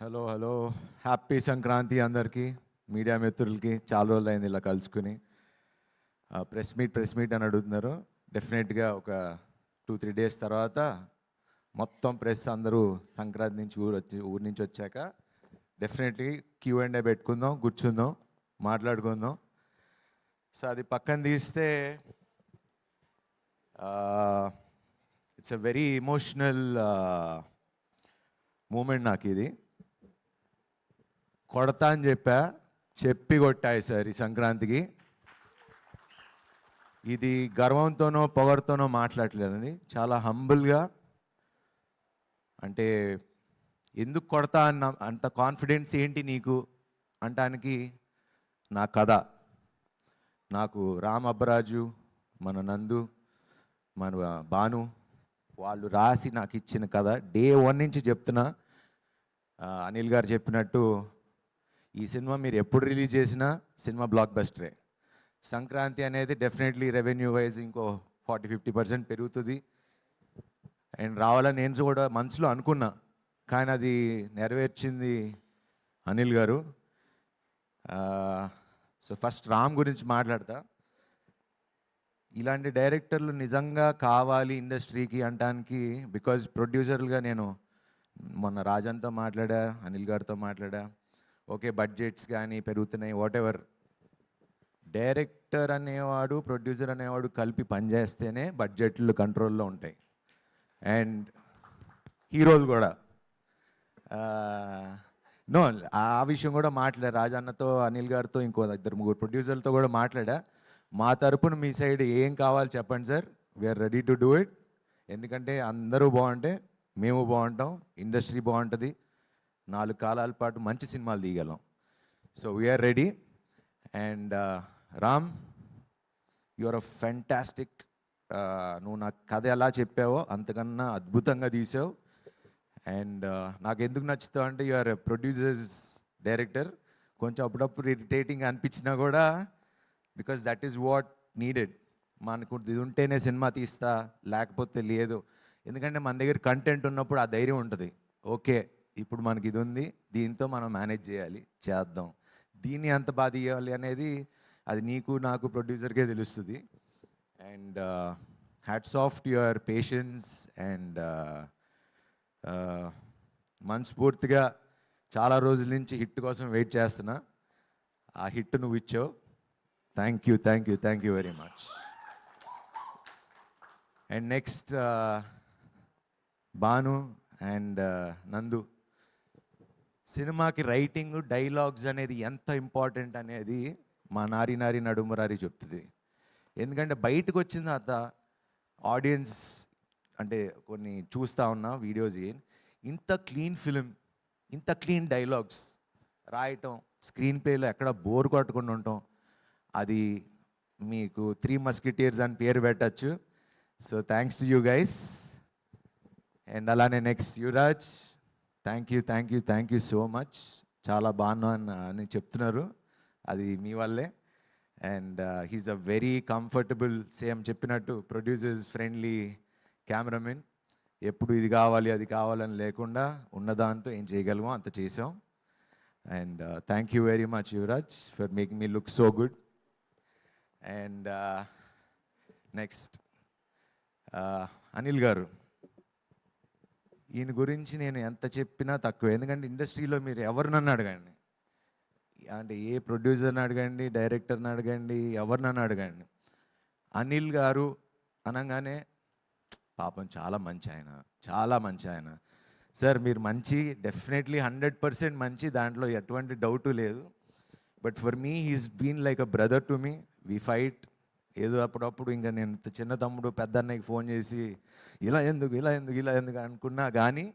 Hello hello happy Sankranti అందరికీ media మిత్రులకి చాలా రోజులు అయింది ఇలా కలుసుకుని. ప్రెస్ మీట్ ప్రెస్ మీట్ అని అడుగుతున్నారు. డెఫినెట్గా ఒక టూ త్రీ డేస్ తర్వాత మొత్తం ప్రెస్ అందరూ సంక్రాంతి నుంచి ఊరు వచ్చి ఊరి నుంచి వచ్చాక డెఫినెట్లీ క్యూ అండ్ ఏ పెట్టుకుందాం కూర్చుందాం మాట్లాడుకుందాం. సో అది పక్కన తీస్తే it's a very emotional moment నాకు ఇది. కొడతా అని చెప్పా చెప్పి కొట్టాయి సార్ ఈ సంక్రాంతికి. ఇది గర్వంతోనో పొగరుతోనో మాట్లాడలేదండి. చాలా హంబుల్గా అంటే ఎందుకు కొడతా అన్న అంత కాన్ఫిడెన్స్ ఏంటి నీకు అంటానికి నా కథ. నాకు రామ్ అబ్బరాజు మన నందు మన భాను వాళ్ళు రాసి నాకు ఇచ్చిన కథ. డే వన్ నుంచి చెప్తున్నా. అనిల్ గారు చెప్పినట్టు ఈ సినిమా మీరు ఎప్పుడు రిలీజ్ చేసినా సినిమా బ్లాక్ బస్టరే సంక్రాంతి అనేది డెఫినెట్లీ రెవెన్యూ వైజ్ ఇంకో ఫార్టీ ఫిఫ్టీ పర్సెంట్ పెరుగుతుంది. అండ్ రావాలని నేను కూడా మనసులో అనుకున్నా కానీ అది నెరవేర్చింది అనిల్ గారు. సో ఫస్ట్ రామ్ గురించి మాట్లాడతా. ఇలాంటి డైరెక్టర్లు నిజంగా కావాలి ఇండస్ట్రీకి అంటానికి బికాజ్ ప్రొడ్యూసర్లుగా నేను మొన్న రాజన్తో మాట్లాడా అనిల్ గారితో మాట్లాడా ఓకే బడ్జెట్స్ కానీ పెరుగుతున్నాయి వాట్ ఎవర్ డైరెక్టర్ అనేవాడు ప్రొడ్యూసర్ అనేవాడు కలిపి పనిచేస్తేనే బడ్జెట్లు కంట్రోల్లో ఉంటాయి. అండ్ హీరోలు కూడా. నో ఆ విషయం కూడా మాట్లాడా. రాజన్నతో అనిల్ గారితో ఇంకో ఇద్దరు ముగ్గురు ప్రొడ్యూసర్లతో కూడా మాట్లాడా. మా తరపున మీ సైడ్ ఏం కావాలి చెప్పండి sir we are ready to do it ఎందుకంటే అందరూ బాగుంటే మేము బాగుంటాం ఇండస్ట్రీ బాగుంటుంది. నాలుగు కాలాల పాటు మంచి సినిమాలు తీయగలం. So we are ready and Ram your a fantastic నువ్వు నా కథ ఎలా చెప్పావో అంతకన్నా అద్భుతంగా తీసావు. అండ్ uh, నాకు ఎందుకు నచ్చుతావు అంటే యువర్ ప్రొడ్యూసర్స్ డైరెక్టర్ కొంచెం అప్పుడప్పుడు ఇరిటేటింగ్ అనిపించినా కూడా because that is what needed మనకు ఇది ఉంటేనే సినిమా తీస్తా లేకపోతే లేదు. ఎందుకంటే మన దగ్గర కంటెంట్ ఉన్నప్పుడు ఆ ధైర్యం ఉంటుంది. ఓకే ఇప్పుడు మనకి ఇది ఉంది దీంతో మనం మేనేజ్ చేయాలి చేద్దాం. దీన్ని ఎంత బాధ ఇవ్వాలి అనేది అది నీకు నాకు ప్రొడ్యూసర్కే తెలుస్తుంది. And hats off your patience and మనస్ఫూర్తిగా చాలా రోజుల నుంచి హిట్ కోసం వెయిట్ చేస్తున్నా. ఆ హిట్ నువ్వు ఇచ్చావు. Thank you thank you thank you very much and next Bhanu and Nandu. సినిమాకి రైటింగ్ డైలాగ్స్ అనేది ఎంత ఇంపార్టెంట్ అనేది మా నారి నారి నడుమరారి చెప్తుంది. ఎందుకంటే బయటకు వచ్చిన తర్వాత ఆడియన్స్ అంటే కొన్ని చూస్తూ ఉన్నా వీడియోస్ ఇంత క్లీన్ ఫిలిం ఇంత క్లీన్ డైలాగ్స్ రాయటం స్క్రీన్ ప్లేలో ఎక్కడ బోర్ కొట్టకుండా ఉండటం అది మీకు త్రీ మస్కిటియర్స్ అని పేరు పెట్టచ్చు. So thanks to you guys. And అలానే next Yuvraj. Thank you thank you thank you so much. చాలా బాగున్నాను అని- అని చెప్తున్నారు. అది మీ వల్లే. And he's a very comfortable same చెప్పినట్టు ప్రొడ్యూసర్స్ ఫ్రెండ్లీ కెమెరామెన్ ఎప్పుడు ఇది కావాలి అది కావాలని లేకుండా ఉన్నదాంతో ఏం చేయగలమో అంత చేసాం and thank you very much Yuvraj for making me look so good and uh, next Anil uh, garu. ఈయన గురించి నేను ఎంత చెప్పినా తక్కువ. ఎందుకంటే ఇండస్ట్రీలో మీరు ఎవరినన్నా అడగండి? అంటే ఏ ప్రొడ్యూసర్ని అడగండి డైరెక్టర్ని అడగండి ఎవరినన్ను అడగండి? అనిల్ గారు అనగానే పాపం చాలా మంచి ఆయన చాలా మంచి ఆయన. సార్ మీరు మంచి డెఫినెట్లీ హండ్రెడ్ పర్సెంట్ మంచి దాంట్లో ఎటువంటి డౌటు లేదు. But for me he's been like a brother to me. We fight ఏదో అప్పుడప్పుడు ఇంకా నేను చిన్న తమ్ముడు పెద్ద అన్నయ్యకి ఫోన్ చేసి ఇలా ఎందుకు ఇలా ఎందుకు ఇలా ఎందుకు అనుకున్నా కానీ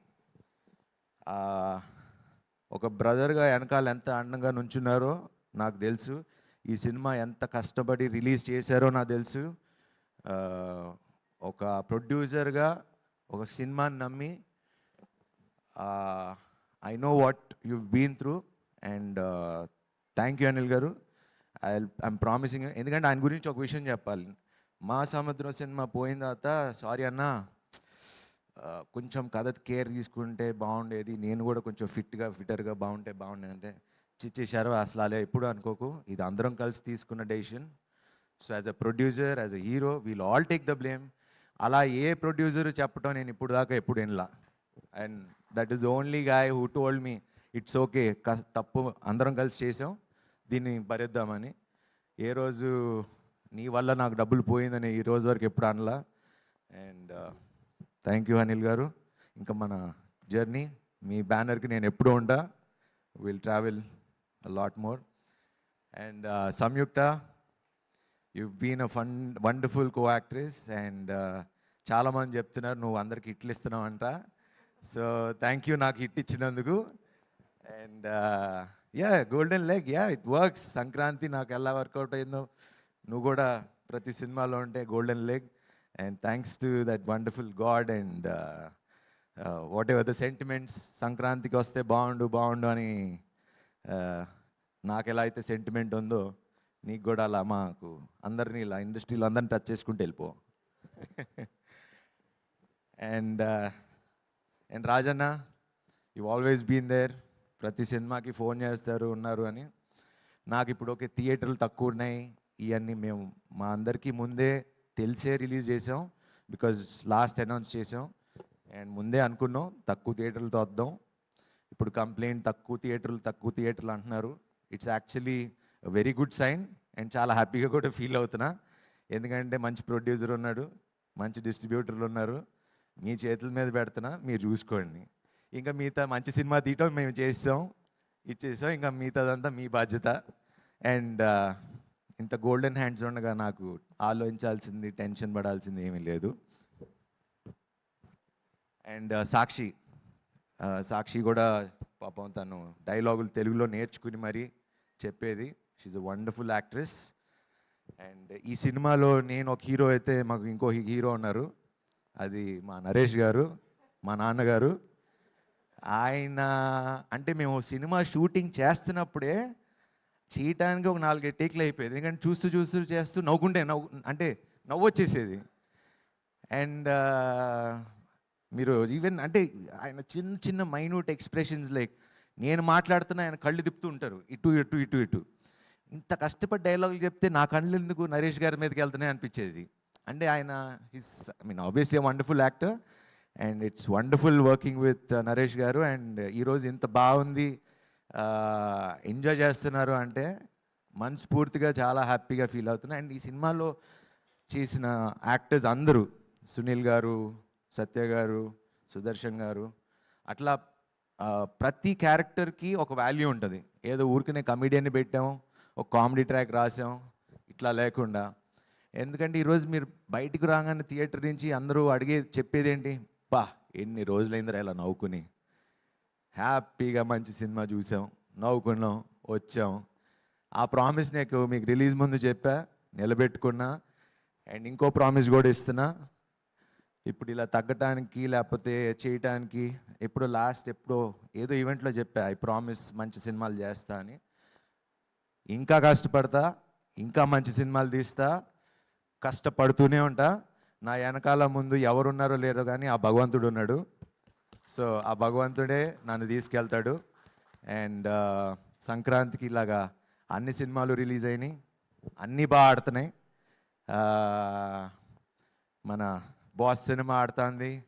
ఒక బ్రదర్గా వెనకాల ఎంత అండంగా నుంచున్నారో నాకు తెలుసు. ఈ సినిమా ఎంత కష్టపడి రిలీజ్ చేశారో నాకు తెలుసు. ఒక ప్రొడ్యూసర్గా ఒక సినిమాని నమ్మి I know what you been through and thank you Anil garu. I I'm promising ఎందుకంటే ఆయన గురించి ఒక విషయం చెప్పాలి. మా సముద్రం సినిమా పోయిన తర్వాత సారీ అన్న కొంచెం కథ కేర్ తీసుకుంటే బాగుండేది నేను కూడా కొంచెం ఫిట్గా ఫిటర్గా బాగుంటే బాగుండేది అంటే చిచ్చేశారు అసలు అలా ఎప్పుడు అనుకోకు ఇది అందరం కలిసి తీసుకున్న decision so as a producer as a hero we'll all take the blame అలా ఏ ప్రొడ్యూసర్ చెప్పడం నేను ఇప్పుడు దాకా ఎప్పుడు వినలా. And that is only guy who told me it's okay తప్పు అందరం కలిసి చేసాం. దీన్ని భరిద్దామని. ఏ రోజు నీ వల్ల నాకు డబ్బులు పోయిందని ఈ రోజు వరకు ఎప్పుడు అనలా. అండ్ థ్యాంక్ యూ అనిల్ గారు. ఇంకా మన జర్నీ మీ బ్యానర్కి నేను ఎప్పుడూ ఉంటా. Will travel lot more and Samyuktha you been a fun wonderful co actress and చాలామంది చెప్తున్నారు నువ్వు అందరికి హిట్లు ఇస్తున్నావు అంట సో థ్యాంక్ యూ నాకు హిట్ ఇచ్చినందుకు. And yeah golden leg yeah it works Sankranti నాకు ఎలా వర్కౌట్ అయిందో నువ్వు కూడా ప్రతి సినిమాలో ఉంటే golden leg and thanks to that wonderful god and whatever the sentiments సంక్రాంతికి వస్తే బాగుండు బాగుండు అని uh, నాకు ఎలా అయితే సెంటిమెంట్ ఉందో నీకు కూడా అలా మాకు అందరినీ ఇలా ఇండస్ట్రీలో అందరిని టచ్ చేసుకుంటూ వెళ్ళిపో. And and uh, Rajanna you always been there ప్రతి సినిమాకి ఫోన్ చేస్తారు ఉన్నారు అని. నాకు ఇప్పుడు ఒకే థియేటర్లు తక్కువ ఉన్నాయి ఇవన్నీ మేము మా అందరికీ ముందే తెలిసే రిలీజ్ చేసాం బికాజ్ లాస్ట్ అనౌన్స్ చేసాం అండ్ ముందే అనుకున్నాం తక్కువ థియేటర్లతో వద్దాం. ఇప్పుడు కంప్లైంట్ తక్కువ థియేటర్లు తక్కువ థియేటర్లు అంటున్నారు. It's actually very good sign and చాలా హ్యాపీగా కూడా ఫీల్ అవుతున్నా. ఎందుకంటే మంచి ప్రొడ్యూసర్ ఉన్నాడు మంచి డిస్ట్రిబ్యూటర్లు ఉన్నారు. మీ చేతుల మీద పెడుతున్నా మీరు చూసుకోండి. ఇంకా మిగతా మంచి సినిమా తీయటం మేము చేసాం. ఇచ్చేసాం. ఇంకా మిగతాదంతా మీ బాధ్యత. అండ్ ఇంత గోల్డెన్ హ్యాండ్స్ ఉండగా నాకు ఆలోచించాల్సింది టెన్షన్ పడాల్సింది ఏమీ లేదు. అండ్ సాక్షి సాక్షి కూడా పాపం తను డైలాగులు తెలుగులో నేర్చుకుని మరీ చెప్పేది. She's a wonderful actress and ఈ సినిమాలో నేను ఒక హీరో అయితే మాకు ఇంకో హీరో ఉన్నారు. అది మా నరేష్ గారు మా నాన్నగారు. ఆయన అంటే మేము సినిమా షూటింగ్ చేస్తున్నప్పుడే చేయటానికి ఒక నాలుగైదు టేకులు అయిపోయేది. ఎందుకంటే చూస్తూ చూస్తూ చేస్తూ నవ్వుకుంటే నవ్వు అంటే నవ్వు వచ్చేసేది అండ్ మీరు ఈవెన్ అంటే ఆయన చిన్న చిన్న మైన్యూట్ ఎక్స్ప్రెషన్స్ లైక్ నేను మాట్లాడుతున్నా ఆయన కళ్ళు తిప్పుతూ ఉంటారు. ఇటు ఇటు ఇటు ఇటు. ఇంత కష్టపడి డైలాగులు చెప్తే నా కళ్ళు ఎందుకు నరేష్ గారి మీదకి వెళ్తున్నాయి అనిపించేది. అంటే ఆయన his I mean obviously wonderful actor and it's wonderful working with Naresh garu. And ఈరోజు ఇంత బాగుంది ఎంజాయ్ చేస్తున్నారు అంటే మనస్ఫూర్తిగా చాలా హ్యాపీగా ఫీల్ అవుతున్నా. అండ్ ఈ సినిమాలో చేసిన యాక్టర్స్ అందరూ సునీల్ గారు సత్య గారు సుదర్శన్ గారు అట్లా ప్రతి క్యారెక్టర్కి ఒక వాల్యూ ఉంటుంది. ఏదో ఊరికనే కమెడియన్ని పెట్టాం ఒక కామెడీ ట్రాక్ రాసాం ఇట్లా లేకుండా. ఎందుకంటే ఈరోజు మీరు బయటకు రాగానే థియేటర్ నుంచి అందరూ అడిగే చెప్పేది ఏంటి అబ్బా ఎన్ని రోజులైందిరా ఇలా నవ్వుకుని. హ్యాపీగా మంచి సినిమా చూసాం నవ్వుకున్నాం వచ్చాం. ఆ ప్రామిస్ నాకు మీకు రిలీజ్ ముందు చెప్పా నిలబెట్టుకున్నా. అండ్ ఇంకో ప్రామిస్ కూడా ఇస్తున్నా. ఇప్పుడు ఇలా తగ్గటానికి లేకపోతే చేయటానికి ఎప్పుడో లాస్ట్ ఎప్పుడో ఏదో ఈవెంట్లో చెప్పా ఐ ప్రామిస్ మంచి సినిమాలు చేస్తా అని. ఇంకా కష్టపడతా ఇంకా మంచి సినిమాలు తీస్తా కష్టపడుతూనే ఉంటా. నా వెనకాల ముందు ఎవరున్నారో లేరో కానీ ఆ భగవంతుడు ఉన్నాడు. సో ఆ భగవంతుడే నన్ను తీసుకెళ్తాడు. అండ్ సంక్రాంతికి ఇలాగా అన్ని సినిమాలు రిలీజ్ అయినాయి. అన్నీ బాగా ఆడుతున్నాయి. మన బాస్ సినిమా ఆడుతుంది.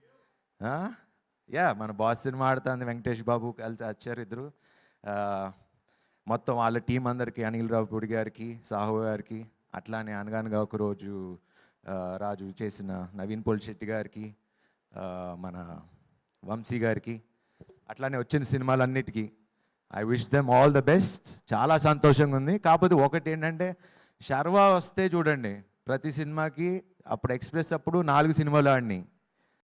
యా మన బాస్ సినిమా ఆడుతుంది. వెంకటేష్ బాబు కలిసి వచ్చారు ఇద్దరు. మొత్తం వాళ్ళ టీం అందరికీ అనిల్ రావుపూడి గారికి సాహు గారికి అట్లానే అనగానగా ఒక రాజు చేసిన నవీన్ పోల్శెట్టి గారికి మన వంశీ గారికి అట్లానే వచ్చిన సినిమాలన్నిటికీ. I wish them all the best చాలా సంతోషంగా ఉంది. కాకపోతే ఒకటి ఏంటంటే శర్వా వస్తే చూడండి ప్రతి సినిమాకి అప్పుడు ఎక్స్ప్రెస్ అప్పుడు నాలుగు సినిమాలు ఆడినాయి.